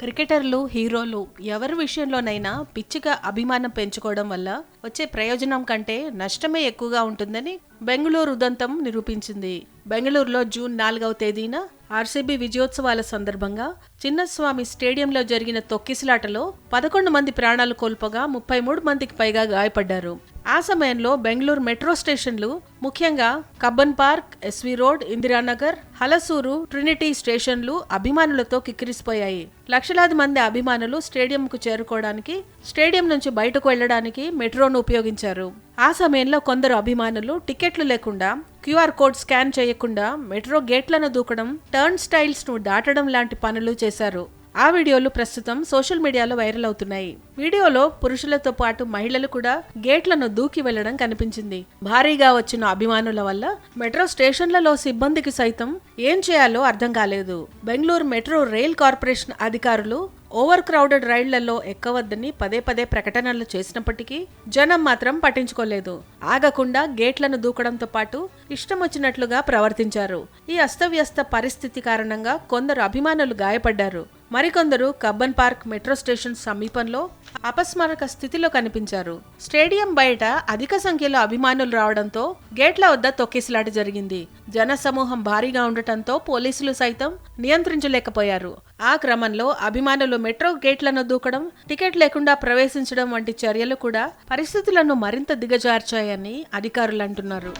క్రికెటర్లు హీరోలు ఎవరి విషయంలోనైనా పిచ్చిగా అభిమానం పెంచుకోవడం వల్ల వచ్చే ప్రయోజనం కంటే నష్టమే ఎక్కువగా ఉంటుందని బెంగళూరు ఉదంతం నిరూపించింది. బెంగళూరులో జూన్ నాలుగవ తేదీన ఆర్సీబీ విజయోత్సవాల సందర్భంగా చిన్నస్వామి స్టేడియంలో జరిగిన తొక్కిసలాటలో పదకొండు మంది ప్రాణాలు కోల్పోగా ముప్పై మూడు మందికి పైగా గాయపడ్డారు. ఆ సమయంలో బెంగళూరు మెట్రో స్టేషన్లు ముఖ్యంగా Cubbon park SV road Indiranagar Halasuru Trinity స్టేషన్లు అభిమానులతో కిక్కిరిసిపోయాయి. లక్షలాది మంది అభిమానులు స్టేడియంకు చేరుకోవడానికి స్టేడియం నుంచి బయటకు వెళ్ళడానికి మెట్రోను ఉపయోగించారు. ఆ సమయంలో కొందరు అభిమానులు టికెట్లు లేకుండా క్యూఆర్ కోడ్ స్కాన్ చేయకుండా మెట్రో గేట్లను దూకడం టర్న్ స్టైల్స్ను దాటడం లాంటి పనులు చేశారు. ఆ వీడియోలు ప్రస్తుతం సోషల్ మీడియాలో వైరల్ అవుతున్నాయి. వీడియోలో పురుషులతో పాటు మహిళలు కూడా గేట్లను దూకి వెళ్ళడం కనిపించింది. భారీగా వచ్చిన అభిమానుల వల్ల మెట్రో స్టేషన్లలో సిబ్బందికి సైతం ఏం చేయాలో అర్థం కాలేదు. బెంగళూరు మెట్రో రైల్ కార్పొరేషన్ అధికారులు ఓవర్ క్రౌడెడ్ రైళ్ళలో ఎక్కవద్దని పదే పదే ప్రకటనలు చేసినప్పటికీ జనం మాత్రం పట్టించుకోలేదు. ఆగకుండా గేట్లను దూకడంతో పాటు ఇష్టం వచ్చినట్లుగా ప్రవర్తించారు. ఈ అస్తవ్యస్త పరిస్థితి కారణంగా కొందరు అభిమానులు గాయపడ్డారు. మరికొందరు కబ్బన్ పార్క్ మెట్రో స్టేషన్ సమీపంలో అపస్మారక స్థితిలో కనిపించారు. స్టేడియం బయట అధిక సంఖ్యలో అభిమానులు రావడంతో గేట్ల వద్ద తొక్కిసలాట జరిగింది. జన సమూహం భారీగా ఉండటంతో పోలీసులు సైతం నియంత్రించలేకపోయారు. ఆ క్రమంలో అభిమానులు మెట్రో గేట్లను దూకడం టికెట్ లేకుండా ప్రవేశించడం వంటి చర్యలు కూడా పరిస్థితులను మరింత దిగజార్చాయని అధికారులు అంటున్నారు.